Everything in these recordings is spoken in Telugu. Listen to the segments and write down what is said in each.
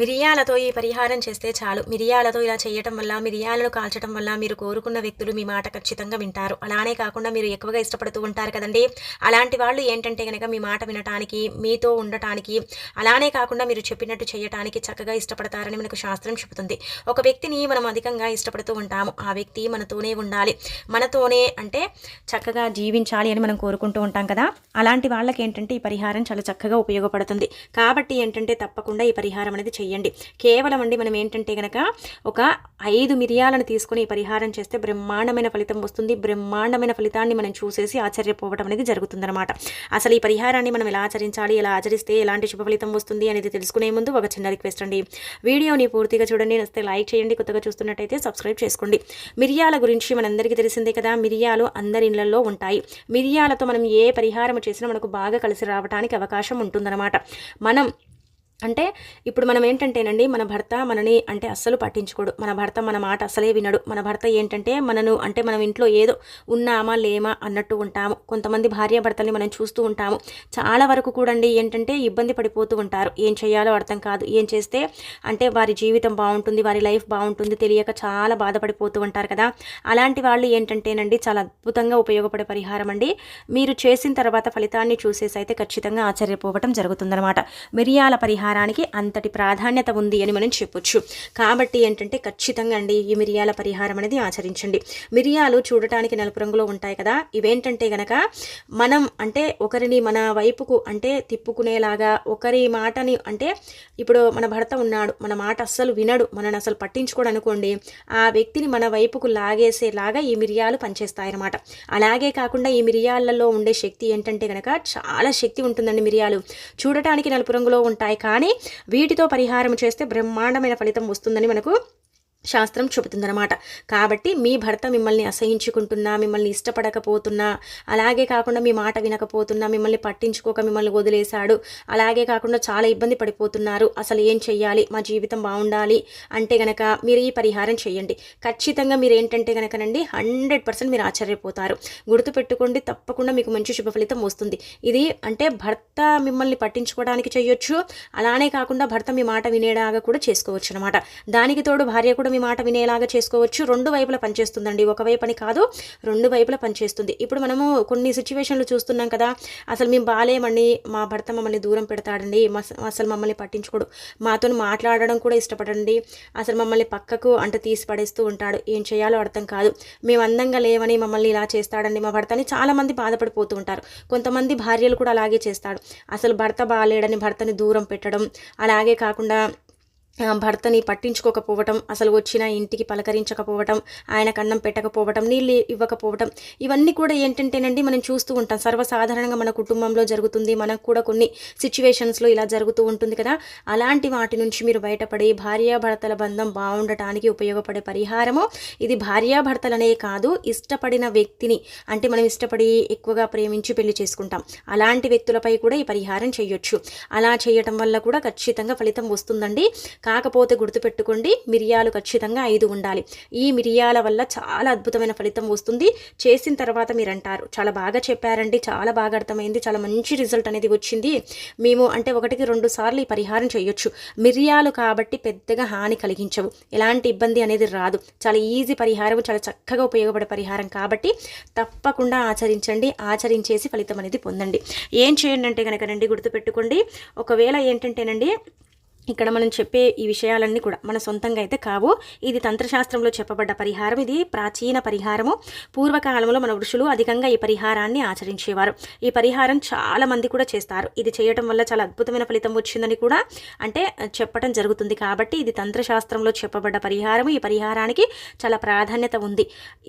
మిరియాలతో ఈ పరిహారం చేస్తే చాలు. మిరియాలతో ఇలా చేయటం వల్ల మిరియాలను కాల్చడం వల్ల మీరు కోరుకున్న వ్యక్తులు మీ మాట ఖచ్చితంగా వింటారు. అలానే కాకుండా మీరు ఎక్కువగా ఇష్టపడుతూ ఉంటారు కదండి. అలాంటి వాళ్ళు ఏంటంటే కనుక మీ మాట వినటానికి మీతో ఉండటానికి అలానే కాకుండా మీరు చెప్పినట్టు చేయటానికి చక్కగా ఇష్టపడతారని మనకు శాస్త్రం చెబుతుంది. ఒక వ్యక్తిని మనం అధికంగా ఇష్టపడుతూ ఉంటాము. ఆ వ్యక్తి మనతోనే ఉండాలి. మనతోనే అంటే చక్కగా జీవించాలి అని మనం కోరుకుంటూ ఉంటాం కదా. అలాంటి వాళ్ళకి ఏంటంటే ఈ పరిహారం చాలా చక్కగా ఉపయోగపడుతుంది. కాబట్టి ఏంటంటే తప్పకుండా ఈ పరిహారం అనేది తీయండి కేవలం అండి మనం ఏంటంటే కనుక ఒక ఐదు మిరియాలను తీసుకొని పరిహారం చేస్తే బ్రహ్మాండమైన ఫలితం వస్తుంది. బ్రహ్మాండమైన ఫలితాన్ని మనం చూసేసి ఆశ్చర్యపోవడం అనేది జరుగుతుందన్నమాట. అసలు ఈ పరిహారాన్ని మనం ఎలా ఆచరించాలి ఎలా ఆచరిస్తే ఎలాంటి శుభ ఫలితం వస్తుంది అనేది తెలుసుకునే ముందు ఒక చిన్న రిక్వెస్ట్ అండి. వీడియోని పూర్తిగా చూడండి నస్తే లైక్ చేయండి కొత్తగా చూస్తున్నట్టయితే సబ్స్క్రైబ్ చేసుకోండి. మిరియాల గురించి మనందరికీ తెలిసిందే కదా మిరియాలు అందరి ఇళ్ళలో ఉంటాయి. మిరియాలతో మనం ఏ పరిహారం చేసినా మనకు బాగా కలిసి రావడానికి అవకాశం ఉంటుందన్నమాట. మనం అంటే ఇప్పుడు మనం ఏంటంటేనండి మన భర్త మనని అంటే అస్సలు పట్టించుకోడు. మన భర్త మన మాట అసలే వినడు. మన భర్త ఏంటంటే మనను అంటే మనం ఇంట్లో ఏదో ఉన్నామా లేమా అన్నట్టు ఉంటాము. కొంతమంది భార్యాభర్తల్ని మనం చూస్తూ ఉంటాము. చాలా వరకు కూడండి ఏంటంటే ఇబ్బంది పడిపోతూ ఉంటారు. ఏం చేయాలో అర్థం కాదు. ఏం చేస్తే అంటే వారి జీవితం బాగుంటుంది వారి లైఫ్ బాగుంటుంది తెలియక చాలా బాధపడిపోతూ ఉంటారు కదా. అలాంటి వాళ్ళు ఏంటంటేనండి చాలా అద్భుతంగా ఉపయోగపడే పరిహారం అండి. మీరు చేసిన తర్వాత ఫలితాన్ని చూసేసి అయితే ఖచ్చితంగా ఆశ్చర్యపోవటం జరుగుతుందన్నమాట. మిరియాల పరిహారం పరిహారానికి అంతటి ప్రాధాన్యత ఉంది అని మనం చెప్పొచ్చు. కాబట్టి ఏంటంటే ఖచ్చితంగా అండి ఈ మిరియాల పరిహారం అనేది ఆచరించండి. మిరియాలు చూడటానికి నలుపు రంగులో ఉంటాయి కదా ఇవేంటంటే గనక మనం అంటే ఒకరిని మన వైపుకు అంటే తిప్పుకునేలాగా ఒకరి మాటని అంటే ఇప్పుడు మన భర్త ఉన్నాడు మన మాట అస్సలు వినడు మనని అసలు పట్టించుకోడు అనుకోండి ఆ వ్యక్తిని మన వైపుకు లాగేసేలాగా ఈ మిరియాలు పనిచేస్తాయి అన్నమాట అలాగే కాకుండా ఈ మిరియాలలో ఉండే శక్తి ఏంటంటే గనక చాలా శక్తి ఉంటుందండి మిరియాలు. చూడటానికి నలుపు రంగులో ఉంటాయి కానీ వీటితో పరిహారం చేస్తే బ్రహ్మాండమైన ఫలితం వస్తుందని మనకు శాస్త్రం చెబుతుందనమాట కాబట్టి మీ భర్త మిమ్మల్ని అసహించుకుంటున్నా మిమ్మల్ని ఇష్టపడకపోతున్నా అలాగే కాకుండా మీ మాట వినకపోతున్నా మిమ్మల్ని పట్టించుకోక మిమ్మల్ని వదిలేశాడు అలాగే కాకుండా చాలా ఇబ్బంది పడిపోతున్నారు అసలు ఏం చెయ్యాలి మా జీవితం బాగుండాలి అంటే గనక మీరు ఈ పరిహారం చేయండి ఖచ్చితంగా మీరు ఏంటంటే గనకనండి హండ్రెడ్ పర్సెంట్ మీరు ఆశ్చర్యపోతారు. గుర్తుపెట్టుకోండి తప్పకుండా మీకు మంచి శుభ ఫలితం వస్తుంది. ఇది అంటే భర్త మిమ్మల్ని పట్టించుకోవడానికి చేయొచ్చు అలానే కాకుండా భర్త మీ మాట వినేలాగా కూడా చేసుకోవచ్చు అనమాట దానికి తోడు భార్య కూడా మీ మాట వినేలాగా చేసుకోవచ్చు. రెండు వైపులా పనిచేస్తుందండి. ఒకవైపు అని కాదు రెండు వైపులా పనిచేస్తుంది. ఇప్పుడు మనము కొన్ని సిచ్యువేషన్లు చూస్తున్నాం కదా. అసలు మేము బాగాలేమండి మా భర్త మమ్మల్ని దూరం పెడతాడండి. అసలు మమ్మల్ని పట్టించుకోడు. మాతో మాట్లాడడం కూడా ఇష్టపడండి. అసలు మమ్మల్ని పక్కకు అంటే తీసి పడేస్తూ ఉంటాడు. ఏం చేయాలో అర్థం కాదు. మేము అందంగా లేవని మమ్మల్ని ఇలా చేస్తాడండి మా భర్తని చాలామంది బాధపడిపోతూ ఉంటారు. కొంతమంది భార్యలు కూడా అలాగే చేస్తాడు. అసలు భర్త బాగాలేడని భర్తని దూరం పెట్టడం అలాగే కాకుండా భర్తని పట్టించుకోకపోవటం అసలు వచ్చిన ఇంటికి పలకరించకపోవటం ఆయన కన్నం పెట్టకపోవటం నీళ్ళు ఇవ్వకపోవటం ఇవన్నీ కూడా ఏంటంటేనండి మనం చూస్తూ ఉంటాం. సర్వసాధారణంగా మన కుటుంబంలో జరుగుతుంది. మనకు కూడా కొన్ని సిచ్యువేషన్స్లో ఇలా జరుగుతూ ఉంటుంది కదా. అలాంటి వాటి నుంచి మీరు బయటపడి భార్యాభర్తల బంధం బాగుండటానికి ఉపయోగపడే పరిహారము ఇది భార్యాభర్తలనే కాదు ఇష్టపడిన వ్యక్తిని అంటే మనం ఇష్టపడి ఎక్కువగా ప్రేమించి పెళ్ళి చేసుకుంటాం. అలాంటి వ్యక్తులపై కూడా ఈ పరిహారం చేయొచ్చు. అలా చేయటం వల్ల కూడా ఖచ్చితంగా ఫలితం వస్తుందండి. కాకపోతే గుర్తుపెట్టుకోండి మిరియాలు ఖచ్చితంగా ఐదు ఉండాలి. ఈ మిరియాల వల్ల చాలా అద్భుతమైన ఫలితం వస్తుంది. చేసిన తర్వాత మీరు అంటారు చాలా బాగా చెప్పారండి చాలా బాగా అర్థమైంది చాలా మంచి రిజల్ట్ అనేది వచ్చింది. మేము అంటే ఒకటికి రెండు సార్లు ఈ పరిహారం చేయొచ్చు. మిరియాలు కాబట్టి పెద్దగా హాని కలిగించవు. ఎలాంటి ఇబ్బంది అనేది రాదు. చాలా ఈజీ పరిహారం చాలా చక్కగా ఉపయోగపడే పరిహారం కాబట్టి తప్పకుండా ఆచరించండి ఆచరించేసి ఫలితం అనేది పొందండి. ఏం చేయండి అంటే కనుకనండి గుర్తుపెట్టుకోండి. ఒకవేళ ఏంటంటేనండి ఇక్కడ మనం చెప్పే ఈ విషయాలన్నీ కూడా మన సొంతంగా అయితే కావు. ఇది తంత్రశాస్త్రంలో చెప్పబడ్డ పరిహారం. ఇది ప్రాచీన పరిహారము. పూర్వకాలంలో మన ఋషులు అధికంగా ఈ పరిహారాన్ని ఆచరించేవారు. ఈ పరిహారం చాలా మంది కూడా చేస్తారు. ఇది చేయటం వల్ల చాలా అద్భుతమైన ఫలితం వచ్చిందని కూడా అంటే చెప్పడం జరుగుతుంది కాబట్టి ఇది తంత్రశాస్త్రంలో చెప్పబడ్డ పరిహారం ఈ పరిహారానికి చాలా ప్రాధాన్యత ఉంది.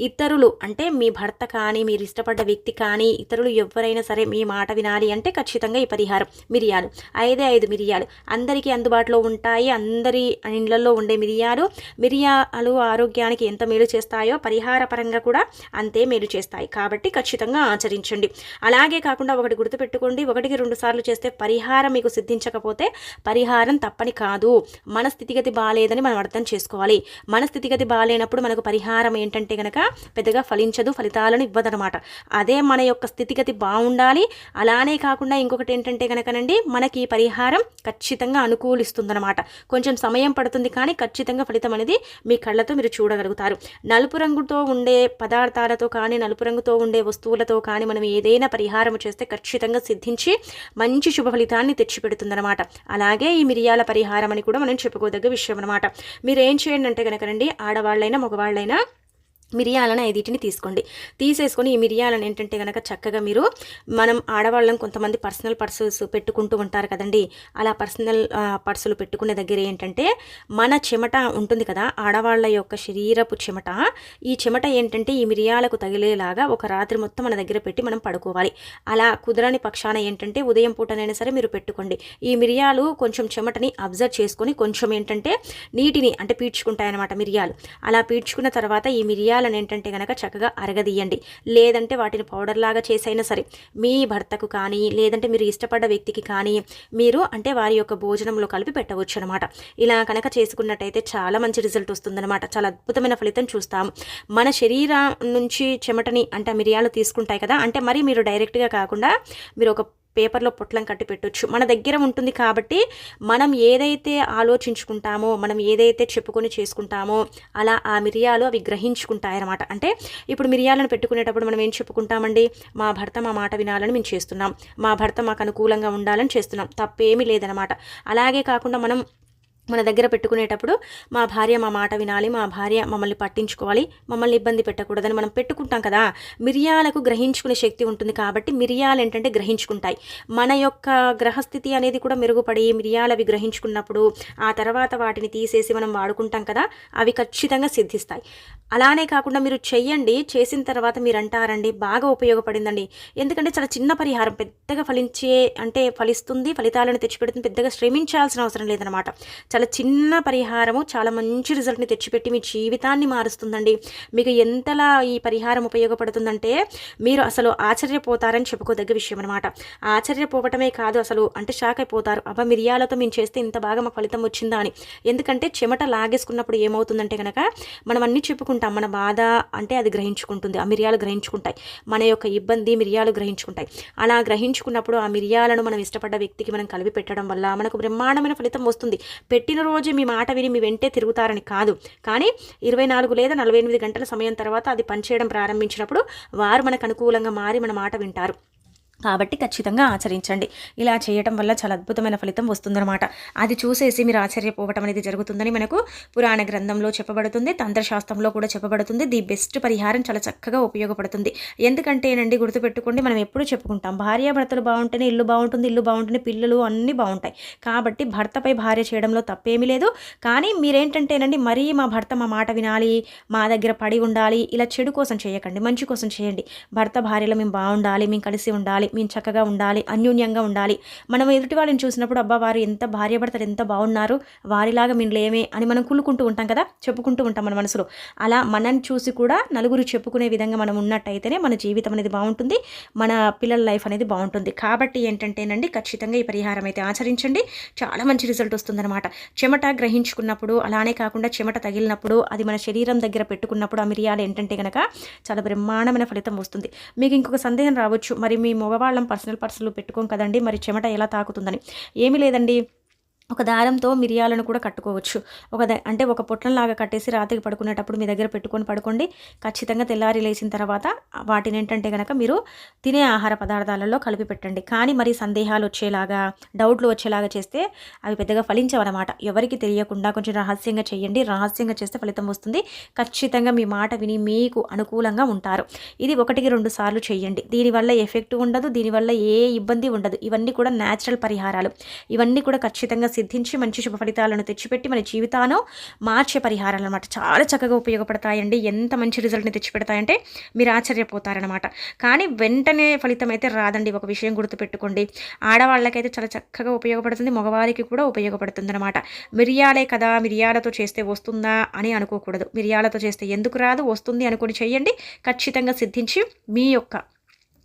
ఇతరులు అంటే మీ భర్త కానీ మీరు ఇష్టపడ్డ వ్యక్తి కానీ ఇతరులు ఎవరైనా సరే మీ మాట వినాలి అంటే ఖచ్చితంగా ఈ పరిహారం. మిరియాలు. ఐదే ఐదు మిరియాలు. అందరికీ అందుబాటు అందుబాటులో ఉంటాయి. అందరి ఇండ్లలో ఉండే మిరియాలు మిరియాలు ఆరోగ్యానికి ఎంత మేలు చేస్తాయో పరిహార పరంగా కూడా అంతే మేలు చేస్తాయి. కాబట్టి ఖచ్చితంగా ఆచరించండి. అలాగే కాకుండా ఒకటి గుర్తుపెట్టుకోండి. ఒకటికి రెండు సార్లు చేస్తే పరిహారం మీకు సిద్ధించకపోతే పరిహారం తప్పని కాదు. మన స్థితిగతి బాగాలేదని మనం అర్థం చేసుకోవాలి. మన స్థితిగతి బాగాలేనప్పుడు మనకు పరిహారం ఏంటంటే కనుక పెద్దగా ఫలించదు ఫలితాలను ఇవ్వదనమాట అదే మన యొక్క స్థితిగతి బాగుండాలి. అలానే కాకుండా ఇంకొకటి ఏంటంటే కనుకనండి మనకి పరిహారం ఖచ్చితంగా అనుకూలిస్తుంది. వస్తుందన్నమాట కొంచెం సమయం పడుతుంది కానీ ఖచ్చితంగా ఫలితం అనేది మీ కళ్ళతో మీరు చూడగలుగుతారు. నలుపు రంగుతో ఉండే పదార్థాలతో కానీ నలుపు రంగుతో ఉండే వస్తువులతో కానీ మనం ఏదైనా పరిహారం చేస్తే ఖచ్చితంగా సిద్ధించి మంచి శుభ ఫలితాన్ని తెచ్చిపెడుతుందన్నమాట. అలాగే ఈ మిరియాల పరిహారం అని కూడా మనం చెప్పుకోదగ్గ విషయం అనమాట మీరు ఏం చేయండి అంటే కనుకనండి ఆడవాళ్ళైనా మగవాళ్ళైనా మిరియాలను ఐదింటిని తీసుకోండి. తీసేసుకొని ఈ మిరియాలను ఏంటంటే కనుక చక్కగా మీరు మనం ఆడవాళ్ళం కొంతమంది పర్సనల్ పర్సెస్ పెట్టుకుంటూ ఉంటారు కదండి. అలా పర్సనల్ పర్సులు పెట్టుకునే దగ్గర ఏంటంటే మన చెమట ఉంటుంది కదా ఆడవాళ్ళ యొక్క శరీరపు చెమట. ఈ చెమట ఏంటంటే ఈ మిరియాలకు తగిలేలాగా ఒక రాత్రి మొత్తం మన దగ్గర పెట్టి మనం పడుకోవాలి. అలా కుదరని పక్షాన ఏంటంటే ఉదయం పూటనైనా సరే మీరు పెట్టుకోండి. ఈ మిరియాలు కొంచెం చెమటని అబ్జర్వ్ చేసుకొని కొంచెం ఏంటంటే నీటిని అంటే పీడ్చుకుంటాయన్నమాట మిరియాలు. అలా పీడ్చుకున్న తర్వాత ఈ మిరియాలు మిరియాలను ఏంటంటే కనుక చక్కగా అరగదీయండి. లేదంటే వాటిని పౌడర్ లాగా చేసైనా సరే మీ భర్తకు కానీ లేదంటే మీరు ఇష్టపడ్డ వ్యక్తికి కానీ మీరు అంటే వారి యొక్క భోజనంలో కలిపి పెట్టవచ్చు అనమాట ఇలా కనుక చేసుకున్నట్టయితే చాలా మంచి రిజల్ట్ వస్తుందన్నమాట చాలా అద్భుతమైన ఫలితం చూస్తాం మన శరీరం నుంచి చెమటని అంటే మిరియాలు తీసుకుంటాయి కదా అంటే మరి మీరు డైరెక్ట్గా కాకుండా మీరు ఒక పేపర్లో పొట్లం కట్టి పెట్టొచ్చు. మన దగ్గర ఉంటుంది కాబట్టి మనం ఏదైతే ఆలోచించుకుంటామో మనం ఏదైతే చెప్పుకొని చేసుకుంటామో అలా ఆ మిరియాలు అవి గ్రహించుకుంటాయన్నమాట. అంటే ఇప్పుడు మిరియాలను పెట్టుకునేటప్పుడు మనం ఏం చెప్పుకుంటామండి? మా భర్త మా మాట వినాలని మేము చేస్తున్నాం. మా భర్త మాకు అనుకూలంగా ఉండాలని చేస్తున్నాం. తప్పేమీ లేదనమాట అలాగే కాకుండా మనం మన దగ్గర పెట్టుకునేటప్పుడు మా భార్య మా మాట వినాలి మా భార్య మమ్మల్ని పట్టించుకోవాలి మమ్మల్ని ఇబ్బంది పెట్టకూడదని మనం పెట్టుకుంటాం కదా. మిరియాలకు గ్రహించుకునే శక్తి ఉంటుంది కాబట్టి మిరియాలు ఏంటంటే గ్రహించుకుంటాయి. మన యొక్క గ్రహస్థితి అనేది కూడా మెరుగుపడి మిరియాలు అవి గ్రహించుకున్నప్పుడు ఆ తర్వాత వాటిని తీసేసి మనం వాడుకుంటాం కదా అవి ఖచ్చితంగా సిద్ధిస్తాయి. అలానే కాకుండా మీరు చెయ్యండి చేసిన తర్వాత మీరు అంటారండి బాగా ఉపయోగపడిందండి. ఎందుకంటే చాలా చిన్న పరిహారం పెద్దగా ఫలించే అంటే ఫలిస్తుంది ఫలితాలను తెచ్చిపెడుతుంది పెద్దగా శ్రమించాల్సిన అవసరం లేదనమాట చాలా చిన్న పరిహారము చాలా మంచి రిజల్ట్ని తెచ్చిపెట్టి మీ జీవితాన్ని మారుస్తుందండి. మీకు ఎంతలా ఈ పరిహారం ఉపయోగపడుతుందంటే మీరు అసలు ఆశ్చర్యపోతారని చెప్పుకోదగ్గ విషయం అనమాట ఆశ్చర్యపోవటమే కాదు అసలు అంటే షాక్ అయిపోతారు. అబ్బా మిరియాలతో మేము చేస్తే ఇంత బాగా మాకు ఫలితం వచ్చిందా అని. ఎందుకంటే చెమట లాగేసుకున్నప్పుడు ఏమవుతుందంటే కనుక మనం అన్నీ చెప్పుకుంటాం. మన బాధ అంటే అది గ్రహించుకుంటుంది. ఆ మిరియాలు గ్రహించుకుంటాయి. మన యొక్క ఇబ్బంది మిరియాలు గ్రహించుకుంటాయి. అలా గ్రహించుకున్నప్పుడు ఆ మిరియాలను మనం ఇష్టపడ్డ వ్యక్తికి మనం కలిపి పెట్టడం వల్ల మనకు బ్రహ్మాండమైన ఫలితం వస్తుంది. పెట్టిన రోజే మీ మాట విని మీ వెంటే తిరుగుతారని కాదు. కానీ ఇరవై నాలుగు లేదా నలభై ఎనిమిది గంటల సమయం తర్వాత అది పనిచేయడం ప్రారంభించినప్పుడు వారు మనకు అనుకూలంగా మారి మన మాట వింటారు. కాబట్టి ఖచ్చితంగా ఆచరించండి. ఇలా చేయటం వల్ల చాలా అద్భుతమైన ఫలితం వస్తుందన్నమాట. అది చూసేసి మీరు ఆశ్చర్యపోవటం అనేది జరుగుతుందని మనకు పురాణ గ్రంథంలో చెప్పబడుతుంది. తంత్రశాస్త్రంలో కూడా చెప్పబడుతుంది. ది బెస్ట్ పరిహారం చాలా చక్కగా ఉపయోగపడుతుంది. ఎందుకంటేనండి గుర్తుపెట్టుకోండి మనం ఎప్పుడు చెప్పుకుంటాం భార్యాభర్తలు బాగుంటేనే ఇల్లు బాగుంటుంది ఇల్లు బాగుంటుంది పిల్లలు అన్నీ బాగుంటాయి. కాబట్టి భర్తపై భార్య చేయడంలో తప్పేమీ లేదు. కానీ మీరేంటంటేనండి మరీ మా భర్త మా మాట వినాలి మా దగ్గర పడి ఉండాలి ఇలా చెడు కోసం చేయకండి మంచి కోసం చేయండి. భర్త భార్యలో మేము బాగుండాలి మేము కలిసి ఉండాలి ఉండాలి మేము చక్కగా ఉండాలి అన్యోన్యంగా ఉండాలి. మనం ఎదుటి వాళ్ళని చూసినప్పుడు అబ్బా వారు ఎంత భార్యాభర్తలు ఎంత బాగున్నారు వారిలాగా మేము లేమే అని మనం కుళ్ళుకుంటూ ఉంటాం కదా చెప్పుకుంటూ ఉంటాం మన మనసులో. అలా మనని చూసి కూడా నలుగురు చెప్పుకునే విధంగా మనం ఉన్నట్టయితేనే మన జీవితం అనేది బాగుంటుంది మన పిల్లల లైఫ్ అనేది బాగుంటుంది. కాబట్టి ఏంటంటేనండి ఖచ్చితంగా ఈ పరిహారం అయితే ఆచరించండి. చాలా మంచి రిజల్ట్ వస్తుందన్నమాట. చెమట గ్రహించుకున్నప్పుడు అలానే కాకుండా చెమట తగిలినప్పుడు అది మన శరీరం దగ్గర పెట్టుకున్నప్పుడు ఆ మిరియాలు ఏంటంటే కనుక చాలా బ్రహ్మాండమైన ఫలితం వస్తుంది. మీకు ఇంకొక సందేహం రావచ్చు. మరి మీ మగ మగవాళ్ళం పర్సనల్ పర్సులు పెట్టుకోం కదండి. మరి చెమట ఎలా తాకుతుందని. ఏమీ లేదండి. ఒక దారంతో మిరియాలను కూడా కట్టుకోవచ్చు. ఒక అంటే ఒక పొట్లంలాగా కట్టేసి రాత్రికి పడుకునేటప్పుడు మీ దగ్గర పెట్టుకొని పడుకోండి. ఖచ్చితంగా తెల్లారి లేచిన తర్వాత వాటిని ఏంటంటే కనుక మీరు తినే ఆహార పదార్థాలలో కలిపి పెట్టండి. కానీ మరి సందేహాలు వచ్చేలాగా డౌట్లు వచ్చేలాగా చేస్తే అవి పెద్దగా ఫలించవన్నమాట. ఎవరికి తెలియకుండా కొంచెం రహస్యంగా చేయండి. రహస్యంగా చేస్తే ఫలితం వస్తుంది. ఖచ్చితంగా మీ మాట విని మీకు అనుకూలంగా ఉంటారు. ఇది ఒకటికి రెండు సార్లు చేయండి. దీనివల్ల ఎఫెక్ట్ ఉండదు. దీనివల్ల ఏ ఇబ్బంది ఉండదు. ఇవన్నీ కూడా న్యాచురల్ పరిహారాలు. ఇవన్నీ కూడా ఖచ్చితంగా సిద్ధించి మంచి శుభ ఫలితాలను తెచ్చిపెట్టి మన జీవితాను మార్చే పరిహారాలు అనమాట చాలా చక్కగా ఉపయోగపడతాయండి. ఎంత మంచి రిజల్ట్ని తెచ్చిపెడతాయంటే మీరు ఆశ్చర్యపోతారనమాట కానీ వెంటనే ఫలితం అయితే రాదండి. ఒక విషయం గుర్తుపెట్టుకోండి. ఆడవాళ్ళకైతే చాలా చక్కగా ఉపయోగపడుతుంది. మగవారికి కూడా ఉపయోగపడుతుంది అనమాట మిరియాలే కదా మిరియాలతో చేస్తే వస్తుందా అని అనుకోకూడదు. మిరియాలతో చేస్తే ఎందుకు రాదు? వస్తుంది అనుకుని చేయండి ఖచ్చితంగా సిద్ధించి మీ యొక్క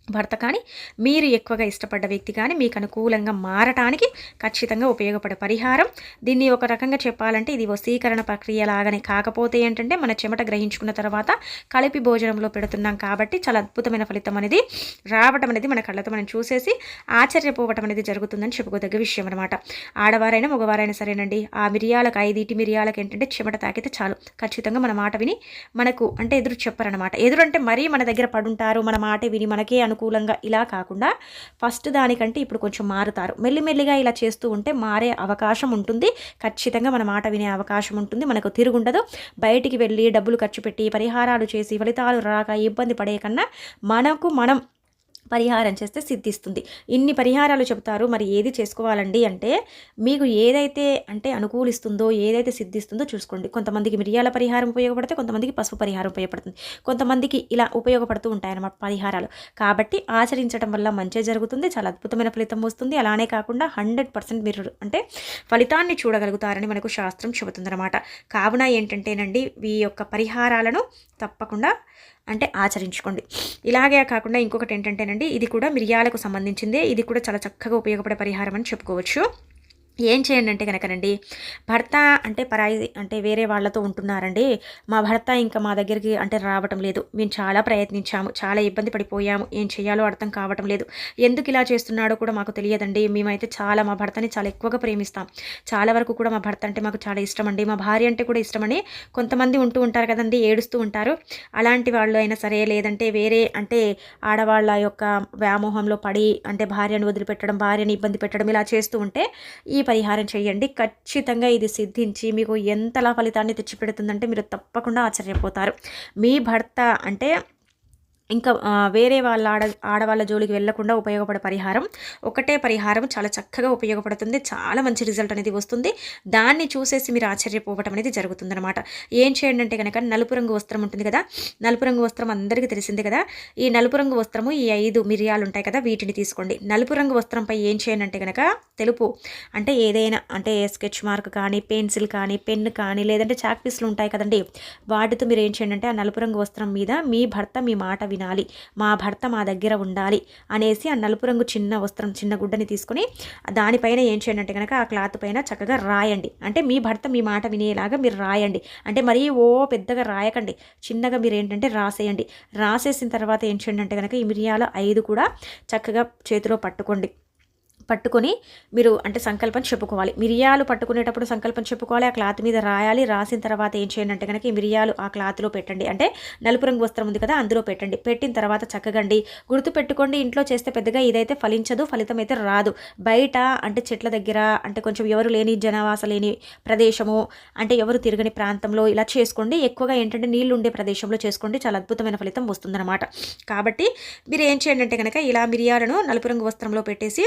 భర్త కానీ మీరు ఎక్కువగా ఇష్టపడ్డ వ్యక్తి కానీ మీకు అనుకూలంగా మారటానికి ఖచ్చితంగా ఉపయోగపడే పరిహారం. దీన్ని ఒక రకంగా చెప్పాలంటే ఇది వసీకరణ ప్రక్రియ లాగానే కాకపోతే ఏంటంటే మన చెమట గ్రహించుకున్న తర్వాత కలిపి భోజనంలో పెడుతున్నాం కాబట్టి చాలా అద్భుతమైన ఫలితం అనేది రావటం అనేది మన కళ్ళతో మనం చూసేసి ఆశ్చర్యపోవటం అనేది జరుగుతుందని చెప్పుకోదగ్గ విషయం అనమాట ఆడవారైనా మగవారైనా సరేనండి ఆ మిరియాలకు ఐదిటి మిరియాలకు ఏంటంటే చెమట తాకితే చాలు. ఖచ్చితంగా మన మాట విని మనకు అంటే ఎదురు చెప్పరనమాట ఎదురు అంటే మరీ మన దగ్గర పడుంటారు మన మాట విని మనకే అనుకూలంగా ఇలా కాకుండా ఫస్ట్ దానికంటే ఇప్పుడు కొంచెం మారుతారు. మెల్లిమెల్లిగా ఇలా చేస్తూ ఉంటే మారే అవకాశం ఉంటుంది. ఖచ్చితంగా మన మాట వినే అవకాశం ఉంటుంది. మనకు తిరుగుండదు. బయటికి వెళ్ళి డబ్బులు ఖర్చు పెట్టి పరిహారాలు చేసి ఫలితాలు రాక ఇబ్బంది పడే కన్నా మనకు మనం పరిహారం చేస్తే సిద్ధిస్తుంది. ఇన్ని పరిహారాలు చెబుతారు మరి ఏది చేసుకోవాలండి అంటే మీకు ఏదైతే అంటే అనుకూలిస్తుందో ఏదైతే సిద్ధిస్తుందో చూసుకోండి. కొంతమందికి మిరియాల పరిహారం ఉపయోగపడితే కొంతమందికి పసుపు పరిహారం ఉపయోగపడుతుంది. కొంతమందికి ఇలా ఉపయోగపడుతూ ఉంటాయన్నమాట పరిహారాలు. కాబట్టి ఆచరించడం వల్ల మంచి జరుగుతుంది చాలా అద్భుతమైన ఫలితం వస్తుంది. అలానే కాకుండా హండ్రెడ్ పర్సెంట్ మీరు అంటే ఫలితాన్ని చూడగలుగుతారని మనకు శాస్త్రం చెబుతుందన్నమాట. కావున ఏంటంటేనండి ఈ యొక్క పరిహారాలను తప్పకుండా అంటే ఆచరించుకోండి. ఇలాగే కాకుండా ఇంకొకటి ఏంటంటేనండి ఇది కూడా మిరియాలకు సంబంధించిందే. ఇది కూడా చాలా చక్కగా ఉపయోగపడే పరిహారం అని చెప్పుకోవచ్చు. ఏం చేయండి అంటే కనుకనండి భర్త అంటే పరాయి అంటే వేరే వాళ్ళతో ఉంటున్నారండి. మా భర్త ఇంకా మా దగ్గరికి అంటే రావటం లేదు. మేము చాలా ప్రయత్నించాము చాలా ఇబ్బంది పడిపోయాము. ఏం చేయాలో అర్థం కావటం లేదు. ఎందుకు ఇలా చేస్తున్నాడో కూడా మాకు తెలియదండి. మేమైతే చాలా మా భర్తని చాలా ఎక్కువగా ప్రేమిస్తాం. చాలా వరకు కూడా మా భర్త అంటే మాకు చాలా ఇష్టం అండి మా భార్య అంటే కూడా ఇష్టమని కొంతమంది ఉంటూ ఉంటారు కదండి ఏడుస్తూ ఉంటారు. అలాంటి వాళ్ళు అయినా సరే లేదంటే వేరే అంటే ఆడవాళ్ళ యొక్క వ్యామోహంలో పడి అంటే భార్యను వదిలిపెట్టడం భార్యని ఇబ్బంది పెట్టడం ఇలా చేస్తూ ఉంటే ఈ పరిహారం చేయండి. ఖచ్చితంగా ఇది సిద్ధించి మీకు ఎంతలా ఫలితాన్ని తెచ్చిపెడుతుందంటే మీరు తప్పకుండా ఆశ్చర్యపోతారు. మీ భర్త అంటే ఇంకా వేరే వాళ్ళ ఆడ ఆడవాళ్ళ జోలికి వెళ్ళకుండా ఉపయోగపడే పరిహారం ఒకటే పరిహారం. చాలా చక్కగా ఉపయోగపడుతుంది. చాలా మంచి రిజల్ట్ అనేది వస్తుంది. దాన్ని చూసేసి మీరు ఆశ్చర్యపోవటం అనేది జరుగుతుందనమాట ఏం చేయండి అంటే కనుక నలుపు రంగు వస్త్రం ఉంటుంది కదా? నలుపు రంగు వస్త్రం అందరికీ తెలిసింది కదా? ఈ నలుపు రంగు వస్త్రము ఈ ఐదు మిరియాలు ఉంటాయి కదా? వీటిని తీసుకోండి. నలుపు రంగు వస్త్రంపై ఏం చేయండి అంటే కనుక తెలుపు. అంటే ఏదైనా అంటే స్కెచ్ మార్క్ కానీ పెన్సిల్ కానీ పెన్ కానీ లేదంటే చాక్ పీసులు ఉంటాయి కదండి. వాటితో మీరు ఏం చేయండి అంటే ఆ నలుపు రంగు వస్త్రం మీద మీ భర్త మీ మాట తినాలి. మా భర్త మా దగ్గర ఉండాలి అనేసి ఆ నలుపు రంగు చిన్న వస్త్రం చిన్న గుడ్డని తీసుకొని దానిపైన ఏం చేయండి అంటే కనుక ఆ క్లాత్ పైన చక్కగా రాయండి. అంటే మీ భర్త మీ మాట వినేలాగా మీరు రాయండి. అంటే మరీ ఓ పెద్దగా రాయకండి. చిన్నగా మీరు ఏంటంటే రాసేయండి. రాసేసిన తర్వాత ఏం చేయండి అంటే కనుక ఈ మిరియాల ఐదు కూడా చక్కగా చేతిలో పట్టుకోండి. పట్టుకొని మీరు అంటే సంకల్పం చెప్పుకోవాలి. మిరియాలు పట్టుకునేటప్పుడు సంకల్పం చెప్పుకోవాలి. ఆ క్లాత్ మీద రాయాలి. రాసిన తర్వాత ఏం చేయండి అంటే కనుక ఈ మిరియాలు ఆ క్లాత్లో పెట్టండి. అంటే నలుపు రంగు వస్త్రం ఉంది కదా అందులో పెట్టండి. పెట్టిన తర్వాత చక్కగండి. గుర్తు పెట్టుకోండి ఇంట్లో చేస్తే పెద్దగా ఇదైతే ఫలించదు ఫలితం అయితే రాదు. బయట అంటే చెట్ల దగ్గర అంటే కొంచెం ఎవరు లేని జనవాస లేని ప్రదేశము అంటే ఎవరు తిరగని ప్రాంతంలో ఇలా చేసుకోండి. ఎక్కువగా ఏంటంటే నీళ్ళు ఉండే ప్రదేశంలో చేసుకోండి. చాలా అద్భుతమైన ఫలితం వస్తుందన్నమాట. కాబట్టి మీరు ఏం చేయండి అంటే కనుక ఇలా మిరియాలను నలుపు రంగు వస్త్రంలో పెట్టేసి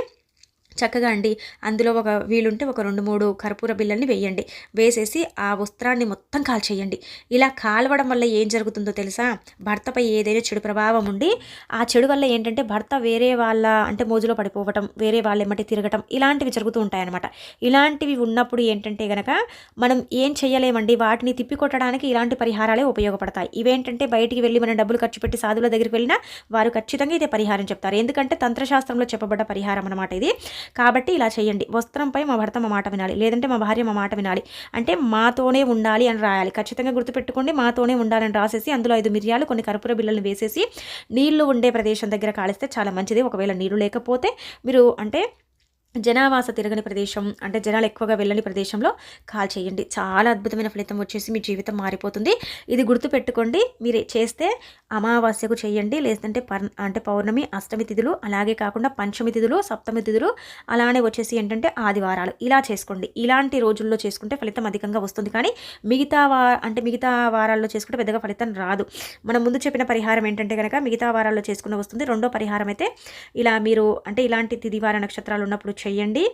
చక్కగా అండి. అందులో ఒక వీలుంటే ఒక రెండు మూడు కర్పూర బిళ్ళల్ని వేయండి. వేసేసి ఆ వస్త్రాన్ని మొత్తం కాల్చేయండి. ఇలా కాలవడం వల్ల ఏం జరుగుతుందో తెలుసా? భర్తపై ఏదైనా చెడు ప్రభావం ఉండి ఆ చెడు వల్ల ఏంటంటే భర్త వేరే వాళ్ళ అంటే మోజులో పడిపోవటం వేరే వాళ్ళ ఎమ్మటి తిరగటం ఇలాంటివి జరుగుతూ ఉంటాయన్నమాట. ఇలాంటివి ఉన్నప్పుడు ఏంటంటే గనక మనం ఏం చేయలేమండి? వాటిని తిప్పికొట్టడానికి ఇలాంటి పరిహారాలే ఉపయోగపడతాయి. ఇవేంటంటే బయటికి వెళ్ళి మనం డబ్బులు ఖర్చు పెట్టి సాధువుల దగ్గరికి వెళ్ళినా వారు ఖచ్చితంగా ఇదే పరిహారం చెప్తారు. ఎందుకంటే తంత్రశాస్త్రంలో చెప్పబడ్డ పరిహారం అనమాట ఇది. కాబట్టి ఇలా చేయండి. వస్త్రంపై మా భర్త మా మాట వినాలి. లేదంటే మా భార్య మా మాట వినాలి. అంటే మాతోనే ఉండాలి అని రాయాలి. ఖచ్చితంగా గుర్తుపెట్టుకోండి మాతోనే ఉండాలని రాసేసి అందులో ఐదు మిరియాలు కొన్ని కర్పూర బిళ్ళలను వేసేసి నీళ్ళు ఉండే ప్రదేశం దగ్గర కాలిస్తే చాలా మంచిది. ఒకవేళ నీళ్ళు లేకపోతే మీరు అంటే జనావాస తిరగని ప్రదేశం అంటే జనాలు ఎక్కువగా వెళ్ళని ప్రదేశంలో కాల్ చేయండి. చాలా అద్భుతమైన ఫలితం వచ్చేసి మీ జీవితం మారిపోతుంది. ఇది గుర్తుపెట్టుకోండి. మీరు చేస్తే అమావాస్యకు చేయండి. లేదంటే పర్ అంటే పౌర్ణమి అష్టమి తిథులు అలాగే కాకుండా పంచమి తిథులు సప్తమి తిథులు అలానే వచ్చేసి ఏంటంటే ఆదివారాలు. ఇలా చేసుకోండి. ఇలాంటి రోజుల్లో చేసుకుంటే ఫలితం అధికంగా వస్తుంది. కానీ మిగతా వా అంటే మిగతా వారాల్లో చేసుకుంటే పెద్దగా ఫలితం రాదు. మనం ముందు చెప్పిన పరిహారం ఏంటంటే కనుక మిగతా వారాల్లో చేసుకున్న వస్తుంది. రెండో పరిహారం అయితే ఇలా మీరు అంటే ఇలాంటి తిదివార నక్షత్రాలు ఉన్నప్పుడు చెయ్యండి